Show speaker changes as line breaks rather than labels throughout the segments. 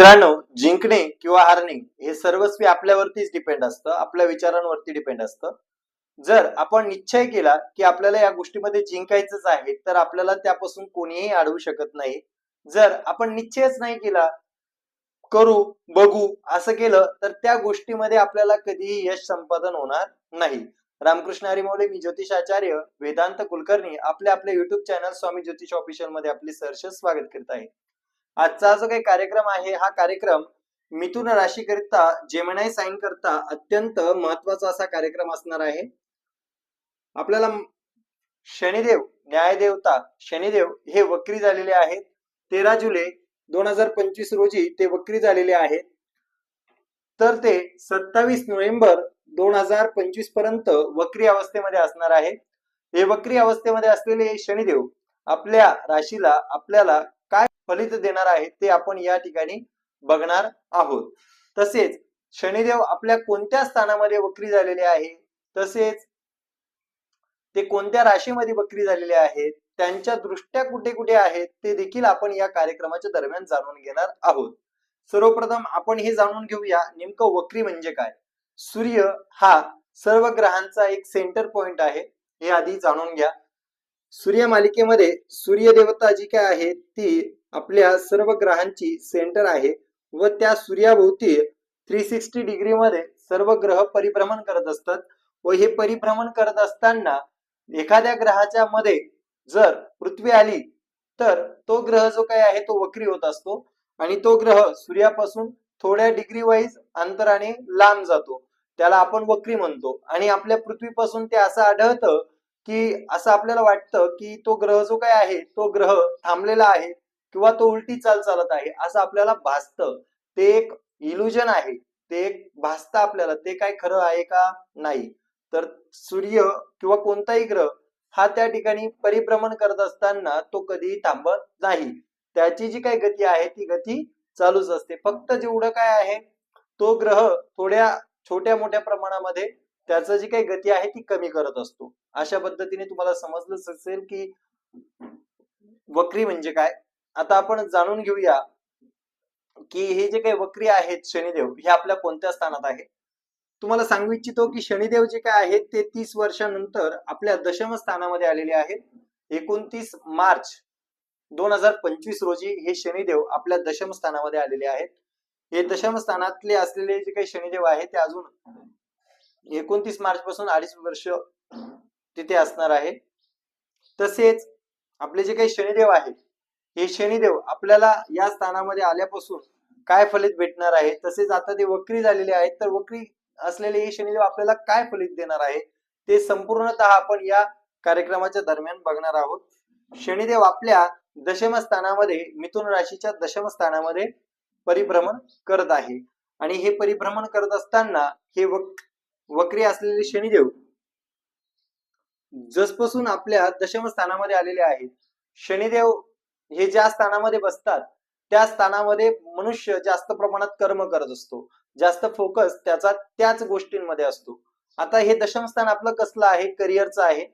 मित्रांनो जिंकणे किंवा हारणे हे सर्वस्वी आपल्यावरतीच डिपेंड असतं. आपल्या विचारांवरती डिपेंड असतं. जर आपण निश्चय केला की आपल्याला या गोष्टीमध्ये जिंकायचंच आहे तर आपल्याला त्यापासून कोणीही अडवू शकत नाही. जर आपण निश्चयच नाही केला करू बघू असं केलं तर त्या गोष्टीमध्ये आपल्याला कधीही यश संपादन होणार नाही. रामकृष्ण हरिमौले मी ज्योतिष आचार्य वेदांत कुलकर्णी आपल्या आपल्या युट्यूब चॅनल स्वामी ज्योतिष ऑफिशियलमध्ये आपले सहर्ष स्वागत करत आहे. आजचा जो काही कार्यक्रम आहे हा कार्यक्रम मिथुन राशी करिता साईन करता अत्यंत महत्त्वाचा असा कार्यक्रम असणार आहे. आपल्याला शनिदेव न्यायदेवता शनिदेव हे वक्री झालेले आहेत. तेरा जुलै दोन हजार पंचवीस रोजी ते वक्री झालेले आहेत. तर ते सत्तावीस नोव्हेंबर दोन हजार पंचवीसपर्यंत वक्री अवस्थेमध्ये असणार आहे. हे वक्री अवस्थेमध्ये असलेले शनिदेव आपल्या राशीला आपल्याला फलित देणार आहे ते आपण या ठिकाणी बघणार आहोत. तसेच शनिदेव आपल्या कोणत्या स्थानामध्ये वक्री झालेले आहे तसेच ते कोणत्या राशीमध्ये वक्री झालेले आहेत? त्यांच्या दृष्ट्या कुठे कुठे आहेत? ते देखील आपण या कार्यक्रमाच्या दरम्यान जाणून घेणार आहोत. सर्वप्रथम आपण हे जाणून घेऊया नेमकं वक्री म्हणजे काय? सूर्य हा सर्व ग्रहांचा एक सेंटर पॉइंट आहे हे आधी जाणून घ्या. सूर्य मालिकेमध्ये सूर्य देवता जी काय आहे ती आपल्या सर्व ग्रहांची सेंटर आहे व त्या सूर्याभोवती थ्री सिक्स्टी डिग्री मध्ये सर्व ग्रह परिभ्रमण करत असतात. व हे परिभ्रमण करत असताना एखाद्या ग्रहाच्या मध्ये जर पृथ्वी आली तर तो ग्रह जो काही आहे तो वक्री होत असतो आणि तो ग्रह सूर्यापासून थोड्या डिग्री वाईज अंतराने लांब जातो. त्याला आपण वक्री म्हणतो. आणि आपल्या पृथ्वीपासून ते असं आढळतं की असं आपल्याला वाटतं की तो ग्रह जो काय आहे तो ग्रह थांबलेला आहे. किंवा तो उलटी चाल चालत आहे असं आपल्याला भासतं. ते एक इल्युजन आहे. ते एक भासतं आपल्याला. ते काय खरं आहे का नाही. तर सूर्य किंवा कोणताही ग्रह हा त्या ठिकाणी परिभ्रमण करत असताना तो कधीही थांबत नाही. त्याची जी काही गती आहे ती गती चालूच असते. फक्त जेवढं काय आहे तो ग्रह थोड्या छोट्या मोठ्या प्रमाणामध्ये त्याचं जी काही गती आहे ती कमी करत असतो. अशा पद्धतीने तुम्हाला समजलंच असेल की वक्री म्हणजे काय? आता आपण जाणून घेऊया की हे जे काही वक्री आहेत शनिदेव हे आपल्या कोणत्या स्थानात आहे तुम्हाला सांगू इच्छितो की शनिदेव जे काय आहेत ते तीस वर्षानंतर आपल्या दशम स्थानामध्ये आलेले आहेत. एकोणतीस मार्च दोन हजार पंचवीस रोजी हे शनिदेव आपल्या दशम स्थानामध्ये आलेले आहेत. हे दशम स्थानातले असलेले जे काही शनिदेव आहेत ते अजून एकोणतीस मार्च पासून अडीच वर्ष तिथे असणार आहे. तसेच आपले जे काही शनिदेव आहेत हे शनिदेव आपल्याला या स्थानामध्ये आल्यापासून काय फलित भेटणार आहे? तसेच आता ते वक्री झालेले आहेत तर वक्री असलेले हे शनिदेव आपल्याला काय फलित देणार आहे? ते संपूर्णतः आपण या कार्यक्रमाच्या दरम्यान बघणार आहोत. शनिदेव आपल्या दशम स्थानामध्ये मिथुन राशीच्या दशम स्थानामध्ये परिभ्रमण करत आहे. आणि हे परिभ्रमण करत असताना हे वक वक्री असलेले शनिदेव जसपासून आपल्या दशम स्थानामध्ये आलेले आहेत शनिदेव हे ज्या स्थानामध्ये बसतात त्या स्थानामध्ये मनुष्य जास्त प्रमाणात कर्म करत असतो. जास्त फोकस त्याचा त्याच गोष्टींमध्ये असतो. आता हे दशम स्थान आपलं कसलं आहे? करिअरचं आहे.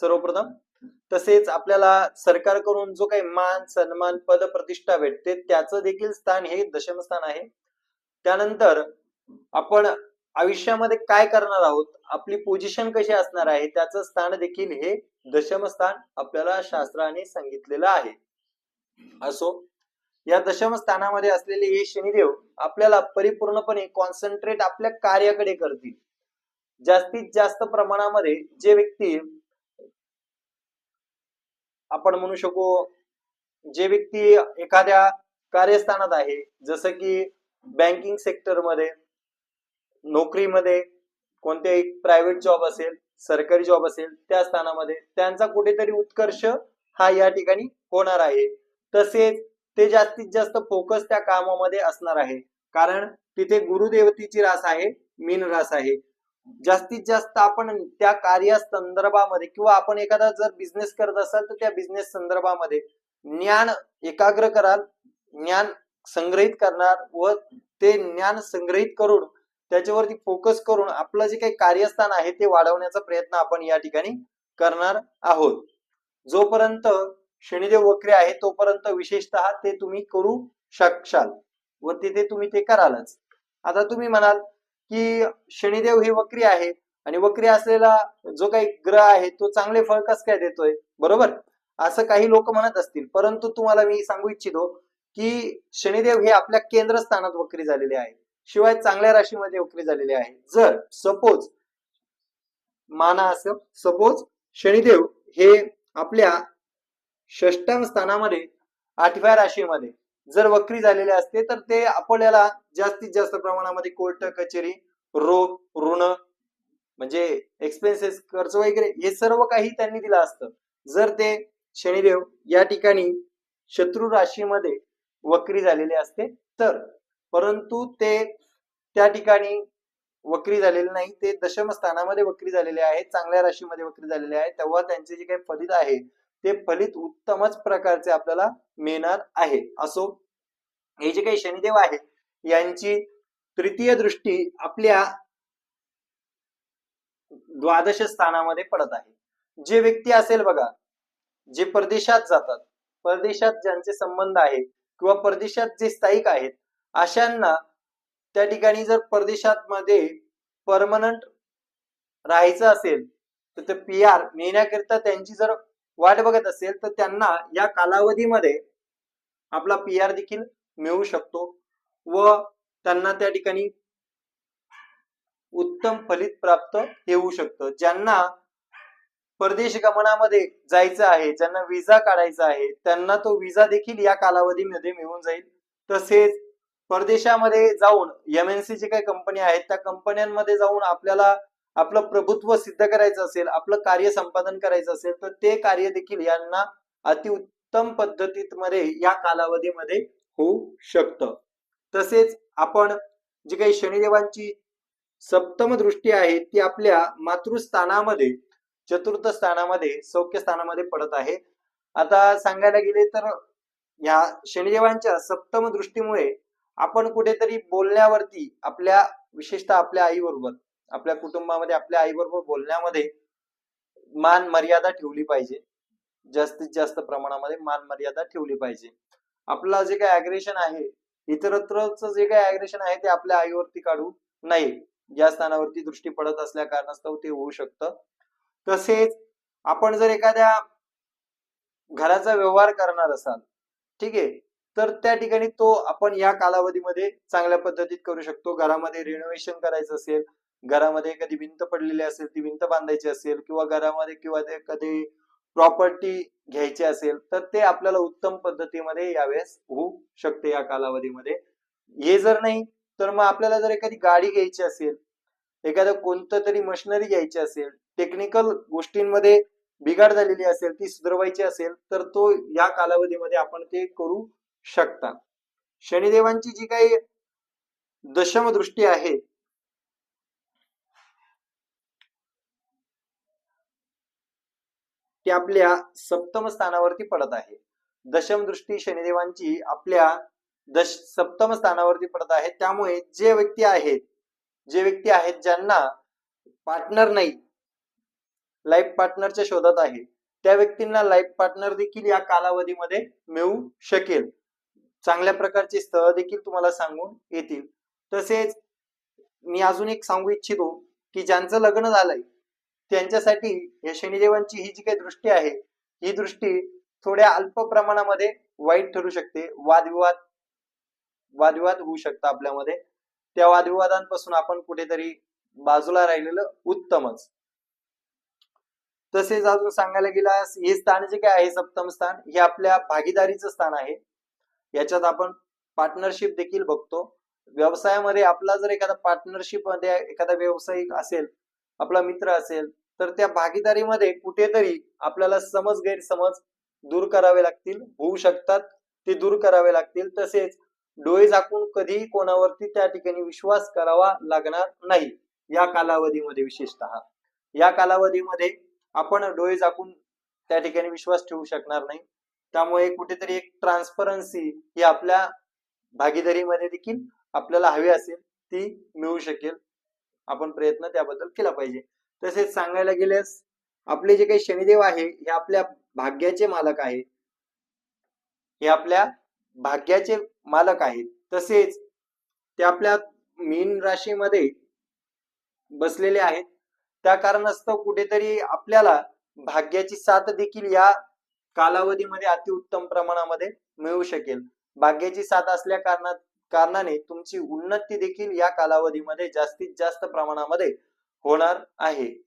सर्वप्रथम तसेच आपल्याला सरकारकडून जो काही मान सन्मान पद प्रतिष्ठा भेटते त्याचं देखील स्थान हे दशम स्थान आहे. त्यानंतर आपण आयुष्यामध्ये काय करणार आहोत? आपली पोझिशन कशी असणार आहे? त्याचं स्थान देखील हे दशम स्थान आपल्याला शास्त्राने सांगितलेलं आहे. असो. या दशम स्थानामध्ये असलेले हे शनिदेव आपल्याला परिपूर्णपणे कॉन्सन्ट्रेट आपल्या कार्याकडे करतील. जास्तीत जास्त प्रमाणामध्ये जे व्यक्ती आपण म्हणू शकू जे व्यक्ती एखाद्या कार्यस्थानात आहे जसं की बँकिंग सेक्टरमध्ये नोकरीमध्ये कोणतेही प्रायव्हेट जॉब असेल सरकारी जॉब असेल त्या स्थानामध्ये त्यांचा कुठेतरी उत्कर्ष हा या ठिकाणी होणार आहे. तसेच ते जास्तीत जास्त फोकस त्या कामामध्ये असणार आहे. कारण तिथे गुरुदेवतेची रास आहे मीन रास आहे. जास्तीत जास्त आपण त्या कार्या संदर्भामध्ये किंवा आपण एखादा जर बिझनेस करत असाल तर त्या बिझनेस संदर्भामध्ये ज्ञान एकाग्र कराल ज्ञान संग्रहित करणार व ते ज्ञान संग्रहित करून त्याच्यावरती फोकस करून आपलं जे काही कार्यस्थान आहे ते वाढवण्याचा प्रयत्न आपण या ठिकाणी करणार आहोत. जोपर्यंत शनिदेव वक्रे आहे तोपर्यंत विशेषतः ते तुम्ही करू शकशाल व तिथे तुम्ही ते करालच. आता तुम्ही म्हणाल की शनिदेव ही वक्री आहे आणि वक्री असलेला जो काही ग्रह आहे तो चांगले फळ कस काय देतोय? बरोबर? असं काही लोक म्हणत असतील. परंतु तुम्हाला मी सांगू इच्छितो की शनिदेव हे आपल्या केंद्रस्थानात वक्री झालेले आहे शिवाय चांगल्या राशीमध्ये वक्री झालेले आहे जर सपोज माना असं सपोज शनिदेव हे आपल्या षष्टम स्थानामध्ये आठव्या राशीमध्ये जर वक्री झालेले असते तर ते आपल्याला जास्तीत जास्त प्रमाणामध्ये कोर्ट कचेरी रोग ऋण म्हणजे एक्सपेन्सेस खर्च वगैरे हे सर्व काही त्यांनी दिलं असतं. जर ते शनिदेव या ठिकाणी शत्रू राशीमध्ये वक्री झालेले असते तर परंतु ते त्या ठिकाणी वक्री झालेले नाही ते दशम स्थानामध्ये वक्री झालेले आहेत चांगल्या राशीमध्ये वक्री झालेले आहेत तेव्हा त्यांचे जे काही फलित आहे ते फलित उत्तमच प्रकारचे आपल्याला मिळणार आहे. असो हे जे काही शनिदेव आहे यांची तृतीय दृष्टी आपल्या द्वादश स्थानामध्ये पडत आहे. जे व्यक्ती असेल बघा जे परदेशात जातात परदेशात ज्यांचे संबंध आहे किंवा परदेशात जे स्थायिक आहेत अशांना त्या ठिकाणी जर परदेशात मध्ये परमनंट राहायचं असेल तर ते पी आर मिळण्याकरिता त्यांची जर वाट बघत असेल तर त्यांना या कालावधीमध्ये आपला पी आर देखील मिळू शकतो व त्यांना त्या ठिकाणी उत्तम फलित प्राप्त होऊ शकतं. ज्यांना परदेश गमनामध्ये जायचं आहे ज्यांना विजा काढायचा आहे त्यांना तो विजा देखील या कालावधीमध्ये मिळून जाईल. तसेच परदेशामध्ये जाऊन एम एन सी काही कंपनी आहेत त्या कंपन्यांमध्ये जाऊन आपल्याला आपलं प्रभुत्व सिद्ध करायचं असेल आपलं कार्य संपादन करायचं असेल तर ते कार्य देखील यांना अतिउत्तम पद्धतीमध्ये या कालावधीमध्ये होऊ शकतं. तसेच आपण जी काही शनिदेवांची सप्तम दृष्टी आहे ती आपल्या मातृस्थानामध्ये चतुर्थ स्थानामध्ये सौख्य स्थानामध्ये पडत आहे. आता सांगायला गेले तर या शनिदेवांच्या सप्तम दृष्टीमुळे आपण कुठेतरी बोलण्यावरती आपल्या विशेषतः आपल्या आई बरोबर आपल्या कुटुंबामध्ये आपल्या आई बरोबर बोलण्यामध्ये मान मर्यादा ठेवली पाहिजे. जास्तीत जास्त प्रमाणामध्ये मान मर्यादा ठेवली पाहिजे. आपला जे काही अग्रेशन आहे इतरत्रच जे काही अग्रेशन आहे ते आपल्या आईवरती काढू नये. या स्थानावरती दृष्टी पडत असल्या कारणास्तव ते होऊ शकतं. तसेच आपण जर एखाद्या घराचा व्यवहार करणार असाल ठीक आहे तर त्या ठिकाणी तो आपण या कालावधीमध्ये चांगल्या पद्धतीत करू शकतो. घरामध्ये रिनोव्हेशन करायचं असेल घरामध्ये एखादी भिंत पडलेली असेल ती भिंत बांधायची असेल किंवा घरामध्ये किंवा एखादी प्रॉपर्टी घ्यायची असेल तर ते आपल्याला उत्तम पद्धतीमध्ये यावेळेस होऊ शकते या कालावधीमध्ये. हे जर नाही तर मग आपल्याला जर एखादी गाडी घ्यायची असेल एखादं कोणतं तरी मशिनरी घ्यायची असेल टेक्निकल गोष्टींमध्ये बिघाड झालेली असेल ती सुधारवायची असेल तर तो या कालावधीमध्ये आपण ते करू शकता. शनिदेवांची जी काही दशम दृष्टी आहे ती आपल्या सप्तम स्थानावरती पडत आहे. दशम दृष्टी शनिदेवांची आपल्या दश सप्तम स्थानावरती पडत आहे. त्यामुळे जे व्यक्ती आहेत जे व्यक्ती आहेत ज्यांना पार्टनर नाही लाईफ पार्टनरच्या शोधात आहे त्या व्यक्तींना लाईफ पार्टनर देखील या कालावधीमध्ये मिळू शकेल. चांगल्या प्रकारचे स्थळ देखील तुम्हाला सांगून येतील. तसेच मी अजून एक सांगू इच्छितो की ज्यांचं लग्न झालंय त्यांच्यासाठी या शनिदेवांची ही जी काही दृष्टी आहे ही दृष्टी थोड्या अल्प प्रमाणामध्ये वाईट ठरू शकते. वादविवाद वादविवाद होऊ शकतो आपल्यामध्ये. त्या वादविवादांपासून आपण कुठेतरी बाजूला राहिलेलं उत्तमच. तसेच अजून सांगायला गेल्यास हे स्थान जे काय आहे सप्तम स्थान हे आपल्या भागीदारीचं स्थान आहे. याच्यात आपण पार्टनरशिप देखील बघतो. व्यवसायामध्ये आपला जर एखादा पार्टनरशिपमध्ये एखादा व्यावसायिक असेल आपला मित्र असेल तर त्या भागीदारीमध्ये कुठेतरी आपल्याला समज गैरसमज दूर करावे लागतील होऊ शकतात. ते दूर करावे लागतील. तसेच डोळे झाकून कधीही कोणावरती त्या ठिकाणी विश्वास करावा लागणार नाही या कालावधीमध्ये विशेषतः. या कालावधीमध्ये आपण डोळे झाकून त्या ठिकाणी विश्वास ठेवू शकणार नाही. त्यामुळे कुठेतरी एक ट्रान्सपरन्सी ही आपल्या भागीदारीमध्ये देखील आपल्याला हवी असेल ती मिळू शकेल. आपण प्रयत्न त्याबद्दल केला पाहिजे. तसेच सांगायला गेल्यास आपले जे काही शनिदेव आहे हे आपल्या भाग्याचे मालक आहेत. हे आपल्या भाग्याचे मालक आहेत. तसेच ते आपल्या मीन राशीमध्ये बसलेले आहेत. त्या कारणास्तव कुठेतरी आपल्याला भाग्याची साथ देखील या कालावधीमध्ये अतिउत्तम प्रमाणामध्ये मिळू शकेल. भाग्याची साथ असल्या कारणात कारणाने तुमची उन्नती देखील या कालावधीमध्ये जास्तीत जास्त प्रमाणामध्ये होणार आहे.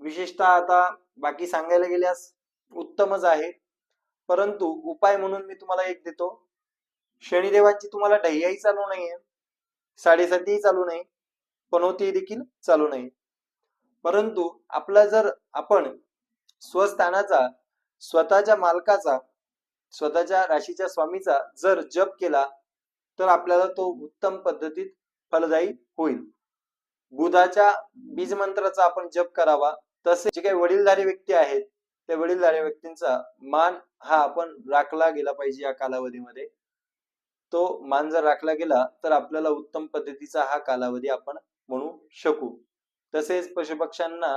विशेषतः आता बाकी सांगायला गेल्यास उत्तमच आहे. परंतु उपाय म्हणून मी तुम्हाला एक देतो. शनिदेवांची तुम्हाला ढय्याही चालू नाहीये. साडेसातीही चालू नाही. पनोती देखील चालू नाही. परंतु आपला जर आपण स्वस्थानाचा स्वतःच्या मालकाचा स्वतःच्या राशीच्या स्वामीचा जर जप केला तर आपल्याला तो उत्तम पद्धतीत फलदायी होईल. बुधाच्या बीज मंत्राचा आपण जप करावा. तसे जे काही वडीलधारी व्यक्ती आहेत त्या वडीलधारी व्यक्तींचा मान हा आपण राखला गेला पाहिजे या कालावधीमध्ये. तो मान जर राखला गेला तर आपल्याला उत्तम पद्धतीचा हा कालावधी आपण म्हणू शकू. तसेच पशुपक्ष्यांना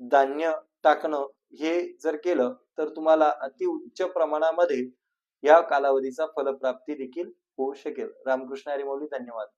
धान्य टाकणं हे जर केलं तर तुम्हाला अति उच्च प्रमाणामध्ये या कालावधीचा फलप्राप्ती देखील होऊ शकेल. रामकृष्ण हरिमौली धन्यवाद.